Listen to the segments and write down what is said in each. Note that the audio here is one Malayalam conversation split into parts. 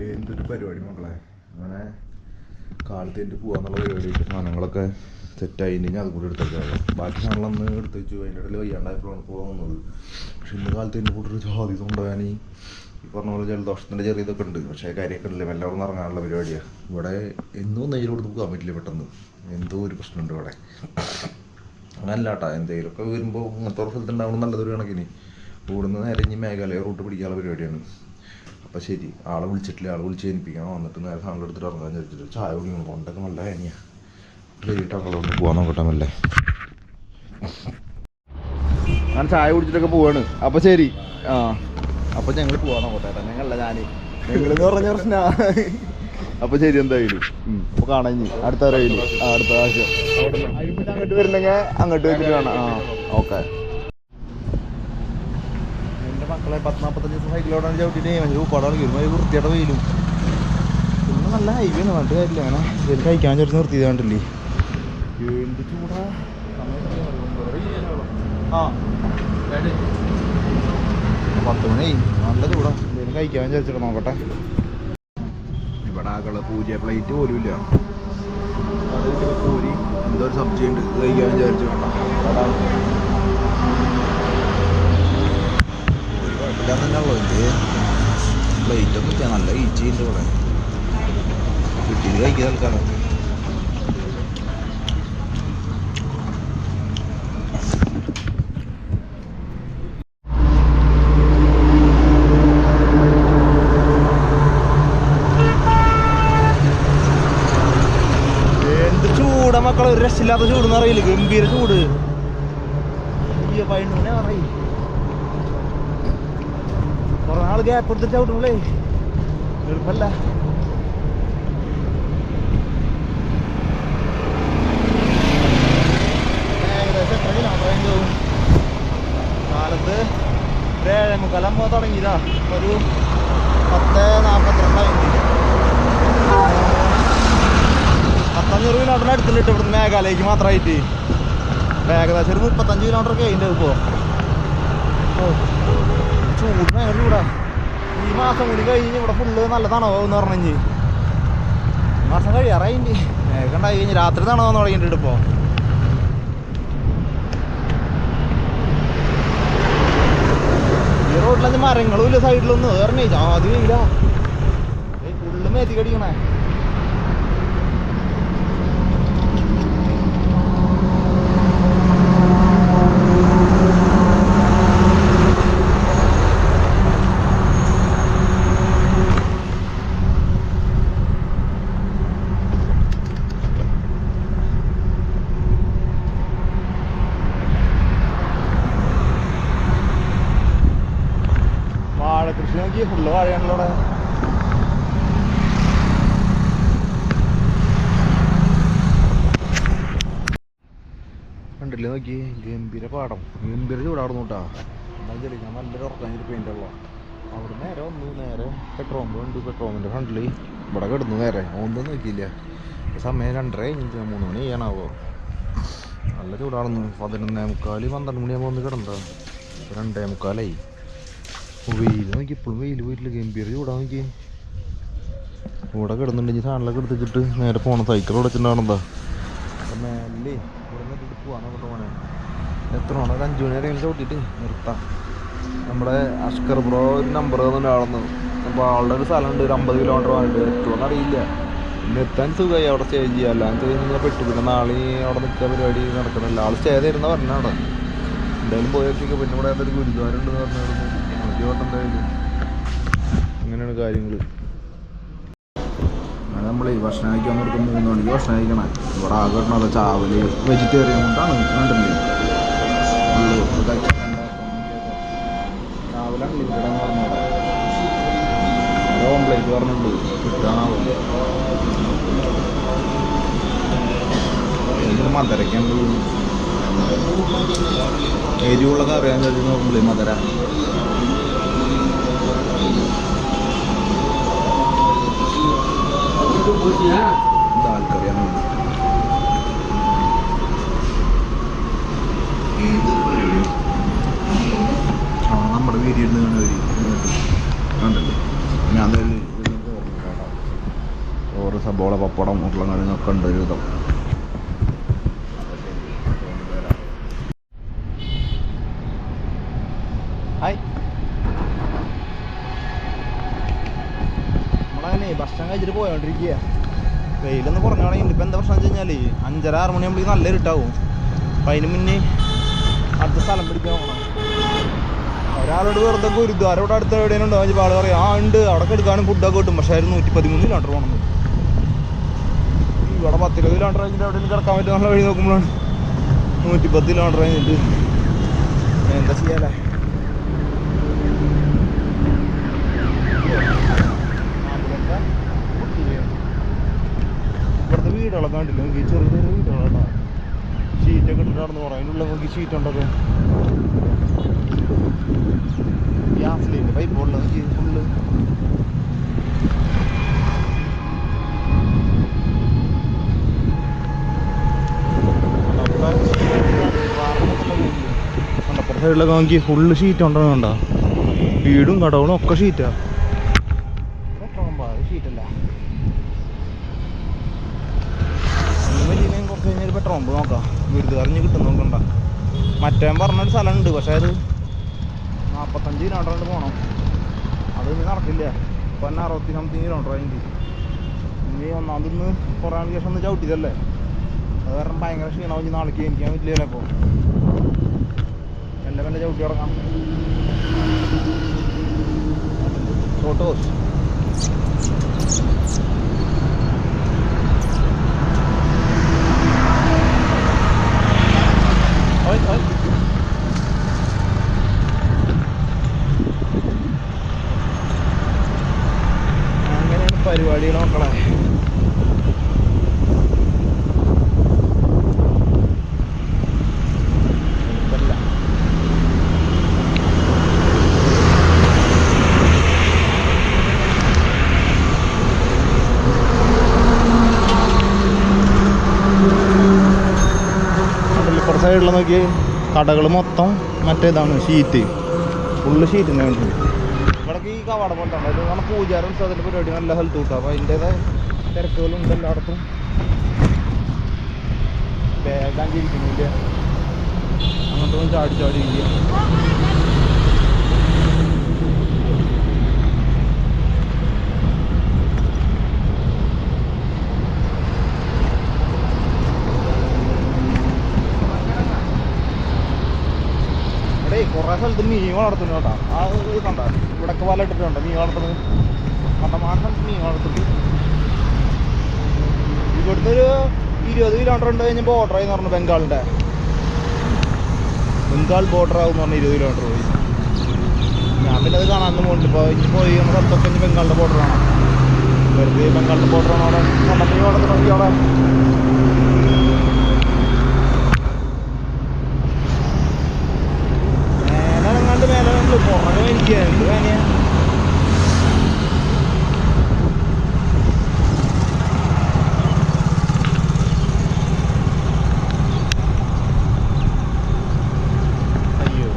എന്തൊരു പരിപാടി മക്കളെ? അങ്ങനെ കാലത്തേന്റെ പോവാന്നുള്ള പരിപാടിയിട്ട് സാധനങ്ങളൊക്കെ സെറ്റായി. ഇനി അതും കൂടി എടുത്തേക്കാം ബാക്കി സാധനങ്ങളൊന്ന് എടുത്ത് വെച്ചു. അതിന്റെ ഇടയിൽ വയ്യാണ്ടായപ്പോഴാണ് പോകാൻ വന്നത്. പക്ഷെ ഇന്ന് കാലത്ത് എന്റെ ഒരു ജാതി കൊണ്ടുപോകാൻ ഈ പറഞ്ഞ പോലെ ജലദോഷത്തിന്റെ ചെറിയ ഇതൊക്കെ ഉണ്ട്. പക്ഷേ കാര്യമൊക്കെ ഉണ്ടല്ലേ എല്ലാവരും ഇറങ്ങാനുള്ള പരിപാടിയാണ് ഇവിടെ എന്നും കൊടുത്ത് പോകാൻ പറ്റില്ല പെട്ടെന്ന്. എന്തോ ഒരു പ്രശ്നമുണ്ട് ഇവിടെ. അങ്ങനല്ല കേട്ടോ എന്തെങ്കിലുമൊക്കെ വരുമ്പോൾ ഇങ്ങനത്തെ ഒരു സ്ഥലത്ത് ഉണ്ടാവണം നല്ലതൊരു കണക്കിന്. ഇവിടുന്ന് നേരെ ഇനി മേഘാലയ റൂട്ട് പിടിക്കാനുള്ള പരിപാടിയാണ്. അപ്പോൾ ശരി ആളെ വിളിച്ചിട്ടില്ല ആളെ വിളിച്ച് ഏൽപ്പിക്കണം. വന്നിട്ട് നേരെ സാധനം എടുത്തിട്ട് ഇറങ്ങാൻ ചോദിച്ചിട്ട് ചായ കുടിക്കണം. കൊണ്ടൊക്കെ നല്ല ഡേറ്റ് അങ്ങോട്ട് പോകാൻ നോക്കട്ടെ മെല്ലെ. ഞാൻ ചായ കുടിച്ചിട്ടൊക്കെ പോവാണ്. അപ്പോൾ ശരി. ആ അപ്പോൾ ഞങ്ങൾ പോകാൻ നോക്കട്ടെ കേട്ടോ. ഞങ്ങളല്ല ഞാനേ. ഞങ്ങളെന്ന് പറഞ്ഞ പ്രശ്ന. അപ്പൊ ശരി എന്തായാലും. അപ്പൊ കാണാൻ അടുത്ത റെയിൽ അടുത്ത പ്രാവശ്യം അങ്ങോട്ട് വരുന്നെങ്കിൽ അങ്ങോട്ട് വെച്ചിട്ട് കാണാം ആ ഓക്കെ. മക്കളെ പത്ത് നാൽപ്പത്തഞ്ച് ദിവസം സൈക്കിളോടാണ് ചവിട്ടിട്ട് ഭയങ്കര ഉപ്പാടാണ് കയറുമ്പോൾ വൃത്തിയുടെ വെയിലും. പിന്നെ നല്ല ഹൈവേ ആണ് പറഞ്ഞിട്ട് കാര്യമില്ല. അങ്ങനെ ഇതിൽ കഴിക്കാൻ ചേർത്ത് നിർത്തിയത് കണ്ടില്ലേ? എന്ത് ചൂടാ? ആ. പത്ത് മണി. നല്ല ചൂടാ. എന്തെങ്കിലും കഴിക്കാൻ വിചാരിച്ചിട്ട് നോക്കട്ടെ. ഇവിടെ ആകൾ പൂജ പ്ലേറ്റ് പോലും ഇല്ല. അത് പൂരി എന്തോ ഒരു സബ്ജി ഉണ്ട്. കഴിക്കാൻ വിചാരിച്ചു. വേണ്ട കുഴപ്പമില്ലാന്ന് തന്നെയുള്ളൂ ഇത് പ്ലേറ്റ് ഒന്നും ഇല്ല നല്ല ഈച്ചയുണ്ട് ഇവിടെ കിട്ടിയത് കഴിക്കുക എന്ത് ചൂടാ മക്കളെ ഒരു രക്ഷയില്ലാത്ത ചൂടെന്ന് അറിയില്ല ഗംഭീര ചൂട് അയ്യോ പതിനൊന്നെ പറയും കുറെ ਗਿਆ എടുത്തിട്ട് ചവിട്ടുള്ളേ എളുപ്പല്ല ഏകദേശം എത്ര കിലോമീറ്റർ തുടങ്ങിയതാ. ഒരു പത്ത് നാൽപ്പത്തിരണ്ടായി പത്തഞ്ഞൂറ് കിലോമീറ്ററിന് അടുത്തിട്ട് ഇവിടുന്ന് മേഘാലയക്ക് മാത്രമായിട്ട്. ഏകദേശം ഒരു മുപ്പത്തഞ്ച് കിലോമീറ്റർ ഒക്കെ അതിന്റെ ഇപ്പോൾ ചൂട് ഭയങ്കര ചൂടാ ഈ മാസം കൂടി കഴിഞ്ഞ് ഇവിടെ ഫുള്ള് നല്ല തണവാന്ന് പറഞ്ഞു. മാസം കഴിയാറായി കണ്ടായി കഴിഞ്ഞ് രാത്രി തണവാന്ന് തുടങ്ങിയിട്ടുണ്ട് ഇപ്പോൾ ഈ റോഡിലഞ്ച് മരങ്ങളും ഇല്ല സൈഡിലൊന്നും പറഞ്ഞേ ആദ്യം ഫുള്ള് മേത്തി കടിക്കണേ വാഴ കൃഷി നോക്കി ഫുള്ള് വാഴയാണല്ലോ അവിടെ കണ്ടില്ലേ നോക്കി. ഗംഭീര പാടം. ഗംഭീര ചൂടാടുന്നു കേട്ടാ. എന്താ വെച്ചാൽ ഞാൻ നല്ലൊരു ഉറക്കാൻ പെയിന്റ് ഉള്ള അവിടെ നേരെ വന്നു. നേരെ പെട്രോൾ പമ്പ് ഉണ്ട് പെട്രോൾ പമ്പിന്റെ ഫ്രണ്ടിൽ ഇവിടെ കിടന്നു നേരെ. ഒന്നും നോക്കിയില്ല. സമയം രണ്ടര കഴിഞ്ഞിട്ട് മൂന്ന് മണി ചെയ്യാനാവോ നല്ല ചൂടാണെന്ന്. പതിനൊന്നേ മുക്കാൽ പന്ത്രണ്ട് മണിയാകുമ്പോൾ ഒന്ന് കിടന്നതാ. രണ്ടേ മുക്കാലായി. വെയിൽ നോക്കി. ഇപ്പോഴും വെയിൽ പോയിട്ടില്ല. ഗംഭീര ചൂടാ നോക്കി. ഇവിടെ കിടന്നുണ്ടെങ്കിൽ സാധനങ്ങളൊക്കെ എടുത്തിട്ട് നേരെ പോകണം സൈക്കിൾ ഉടച്ചിട്ടുണ്ടാണെന്താ മേലേ ഇവിടെ നിന്നിട്ട് പോവാൻ നോക്കട്ടെ പോണേ എത്ര വേണം ഒരു അഞ്ചു മണി വരെ ചവിട്ടിട്ട് നിർത്താം. നമ്മുടെ അഷ്കർ ബ്രോ ഒരു നമ്പർ തന്നിട്ടാണെന്ന് അപ്പോൾ ആളുടെ ഒരു സ്ഥലമുണ്ട് ഒരു അമ്പത് കിലോമീറ്റർ വേണ്ടി എത്തുമെന്ന് അറിയില്ല. പിന്നെ എത്താൻ സുഖമായി അവിടെ സ്റ്റേ ചെയ്യുക അല്ലാണ്ട് കഴിഞ്ഞാൽ പെട്ടു. പിന്നെ നാളെ അവിടെ നിൽക്കുക പരിപാടി നടക്കണില്ല. ആൾ സ്റ്റേ തരുന്ന അവിടെ. എന്തായാലും പോയി നോക്കിയൊക്കെ പിന്നെ ഇവിടെ അതൊരു ഗുരുദ്വാരം ഉണ്ടെന്ന് പറഞ്ഞായിരുന്നു. നോക്കി പോട്ടെ എന്തായാലും. അങ്ങനെയാണ് കാര്യങ്ങൾ അങ്ങനെ നമ്മൾ ഭക്ഷണം കഴിക്കാൻ നോക്കുമ്പോൾ മൂന്ന് മണിക്ക് ഭക്ഷണം കഴിക്കണം. ഇവിടെ ആകെ ചാവൽ വെജിറ്റേറിയൻ കൊണ്ടാണ് കണ്ടില്ലേ? ഉള്ളു ഇത് കഴിച്ചിട്ട് രാവിലെ അൺലിമിറ്റഡ് എന്ന് പറഞ്ഞത് ഓരോ ഓംപ്ലേറ്റ് പറഞ്ഞിട്ടുണ്ട് കിട്ടാനാവോ എന്തൊരു മധുരക്കാൻ എരിവുള്ള കറിയാന്ന് ചോദിച്ചു നോക്കുമ്പോഴേ മധുര ദാൽ കറിയാണ് ആ നമ്മുടെ വീട്ടിൽ കാണാൻ കണ്ടല്ലേ? ഞാൻ ഓറ് ഇതിനകത്ത് സബോള പപ്പടം ഉരുളക്കിഴങ്ങൊക്കെ ഉണ്ട് ഒരു വിധം. ഹായ്. നമ്മളങ്ങനെ ഭക്ഷണം കഴിച്ചിട്ട് പോയോണ്ടിരിക്കുക വെയിലൊന്ന് കുറഞ്ഞാണെങ്കിൽ ഇപ്പം എന്താ പ്രശ്നം വെച്ച് കഴിഞ്ഞാൽ അഞ്ചര ആറ് മണിയാകുമ്പോഴേക്കും നല്ല ഇരുട്ടാവും. അപ്പം അതിന് മുന്നേ അടുത്ത സ്ഥലം പിടിക്കാൻ പോകണം ഒരാളോട് വെറുതെ ഗുരുദ്വാര ഇവിടെ അടുത്ത് എവിടെയും ഉണ്ടോ? ചോദിച്ചാൽ ആൾ പറയും ആ ഉണ്ട്. അവിടെ എടുക്കാനും ഫുഡൊക്കെ കിട്ടും. പക്ഷേ അതിന് നൂറ്റി പതിമൂന്ന് കിലോമീറ്റർ പോകണം. ഇവിടെ പത്ത് ഇരുപത് കിലോമീറ്റർ കഴിഞ്ഞിട്ട് എവിടെയും കിടക്കാൻ പറ്റും നമ്മളെ വഴി നോക്കുമ്പോഴാണ് നൂറ്റി പത്ത് കിലോമീറ്റർ കഴിഞ്ഞിട്ട്. എന്താ ചെയ്യാലേ ഇവിടുത്തെ വീടുകളൊക്കെ കണ്ടില്ല? നോക്കി ചെറിയ ചെറിയ വീടുകളാണ്. ഷീറ്റൊക്കെ ഇട്ടിട്ടാണെന്ന് പറയാം അതിന്റെ നോക്കി ഷീറ്റ് ഉണ്ടൊക്കെ സൈഡിലൊക്കെ നോക്കി ഫുള്ള് ഷീറ്റ് ഉണ്ടോ വീടും കടകളും ഒക്കെ ഷീറ്റാ ഷീറ്റല്ല വലിയ കുറച്ച് കഴിഞ്ഞാൽ പെട്രോൾ പമ്പ് നോക്കാം. വീട് അറിഞ്ഞ് കിട്ടും നോക്കണ്ട മറ്റേ പറഞ്ഞൊരു സ്ഥലമുണ്ട് പക്ഷേ അത് നാൽപ്പത്തഞ്ച് കിലോമീറ്റർ പോകണം അത് ഇനി നടക്കില്ല. ഇപ്പം തന്നെ അറുപത്തി സംതിങ് കിലോമീറ്റർ അതിന്റെ ഇനി ഒന്നാമതൊന്ന് കുറേ നാൾക്ക് ശേഷം ഒന്ന് ചവിട്ടിയതല്ലേ? അത് കാരണം ഭയങ്കര ക്ഷീണമാവും ഇനി നാളേക്ക്. എനിക്കാൻ പറ്റില്ലല്ലോ അപ്പോൾ മെല്ലെ മെല്ലെ ചവിട്ടി തുടങ്ങാം ഫോട്ടോസ്. അങ്ങനെയാണ് പരിപാടികൾ മക്കളെ. സൈഡിൽ നോക്കി കടകൾ മൊത്തം മറ്റേതാണ് ഷീറ്റ് ഫുള്ള് ഷീറ്റിന് വേണ്ടി. ഇവിടേക്ക് ഈ കവാടം ഉണ്ട്. ഇത് കാരണം പൂജാര ഉത്സവത്തിന്റെ പരിപാടി നല്ല ഹെൽത്ത് കിട്ടും. അപ്പോൾ അതിന്റേതായ തിരക്കുകളും ഉണ്ട് എല്ലായിടത്തും. വേഗം ചിരിക്കുന്നില്ല അങ്ങോട്ടൊന്നും ചാടി ചാടി ഇല്ല ഇവിടെ കുറേ സ്ഥലത്ത് മീൻ വളർത്തുന്നു കേട്ടോ. ആ ഇത് കണ്ട. ഇവിടൊക്കെ വല ഇട്ടിട്ടുണ്ട്. മീൻ വളർത്തുന്നത്. കണ്ടമാന മീൻ വളർത്തുന്നു ഇവിടുന്ന് ഒരു ഇരുപത് കിലോമീറ്റർ ഉണ്ട് കഴിഞ്ഞ് ബോർഡർ ആയി പറഞ്ഞു ബംഗാളിന്റെ ബംഗാൾ ബോർഡർ ആവും പറഞ്ഞു ഇരുപത് കിലോമീറ്റർ പോയി. ഞാൻ പിന്നെ അത് കാണാൻ പോകുന്നുണ്ട് ഇപ്പോൾ ഇനി പോയി നമ്മുടെ അടുത്തൊക്കെ ബംഗാളിന്റെ ബോർഡർ ആണ്? വെറുതെ ബംഗാളിന്റെ ബോർഡർ ആണ് അവിടെ? കണ്ടപ്പോൾ അവിടെ മേലെ എങ്ങാണ്ട് മേലെ കണ്ടു പുറകെ എനിക്ക് എന്ത് വേനയാ അയ്യോ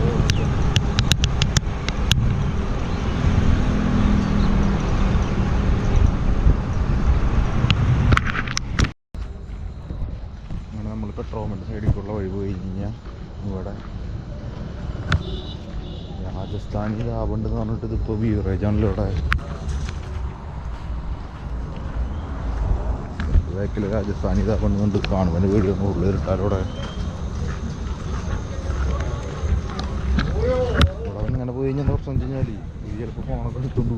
അങ്ങനെ നമ്മൾ പെട്രോൾ പമ്പ് സൈഡിലേക്കുള്ള വഴി പോയി കഴിഞ്ഞാൽ ഇവിടെ രാജസ്ഥാനി ലാഭമുണ്ട് എന്ന് പറഞ്ഞിട്ട് ഇതിപ്പോൾ വ്യൂ ഇവിടെ ബാക്കിൽ രാജസ്ഥാനി ഇതാ പണിതുകൊണ്ട് കാണുമ്പോൾ വീഡിയോ ഉള്ളിൽ ഇട്ടാലോടെ ഇവിടെ ഇങ്ങനെ പോയി കഴിഞ്ഞാൽ പ്രശ്നം വെച്ച് കഴിഞ്ഞാൽ ചിലപ്പോൾ ഫോണൊക്കെ എടുത്തുകൊണ്ട്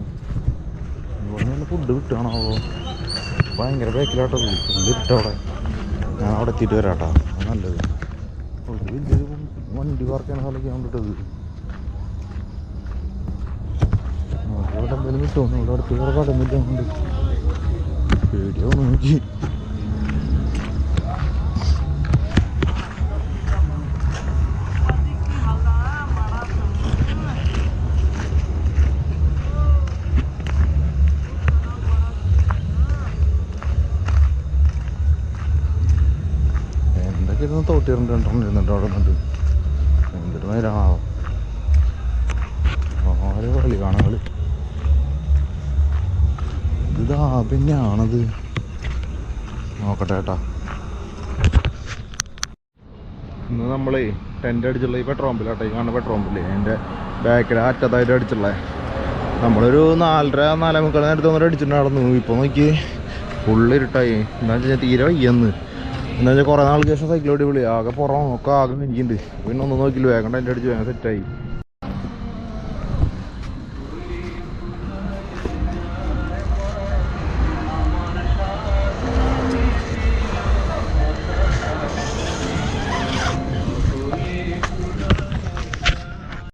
ഇവിടെ നല്ല ഫുഡ് കിട്ടുകയാണോ ഭയങ്കര ബാക്കിലാട്ടോ ഫുഡ് കിട്ടവിടെ ഞാൻ അവിടെ എത്തിയിട്ട് വരാട്ടാ. നല്ലത്. ഒരു വലിയൊരു വണ്ടി പാർക്ക് ചെയ്യണ സ്ഥലമൊക്കെ കണ്ടിട്ടത്. ഇവിടെ എന്തെങ്കിലും കിട്ടുമോ ഇവിടെ കൊണ്ട് പേടിയോ എന്തൊക്കെ ഇരുന്ന് തോട്ടിയിട്ടുണ്ട് രണ്ടെണ്ണം ഇരുന്നിട്ട് അവിടെ നിന്നിട്ട് എന്തൊരു നേരമാണോ ആരും കളി കാണാൻ ഇതാ പിന്നെയാണത്. നോക്കട്ടെ കേട്ടാ. ഇന്ന് നമ്മളേ ടെന്റ് അടിച്ചുള്ള ഈ പെട്രോൾ പമ്പിലാട്ടെ ഈ കാണുന്ന പെട്രോൾ പമ്പില്ലേ അതിന്റെ ബാക്കിൽ അറ്റത്തായിട്ട് അടിച്ചുള്ള. നമ്മളൊരു നാലര നാലേ മുക്കാൽ നേരത്തെ ഒന്നര അടിച്ചിട്ടുണ്ടായിരുന്നു. ഇപ്പോൾ നോക്കി ഫുള്ള് ഇരുട്ടായി. എന്താ വെച്ചാൽ തീരെ വയ്യന്ന്. എന്താ വെച്ചാൽ കുറേ നാൾക്ക് ശേഷം സൈക്കിൾ ഓടി വിളി ആകെ പുറം ഒക്കെ ആകെ എനിക്കുണ്ട് പിന്നെ ഒന്നും നോക്കില്ല വേഗം ടെന്റ് അടിച്ച് വേഗം സെറ്റായി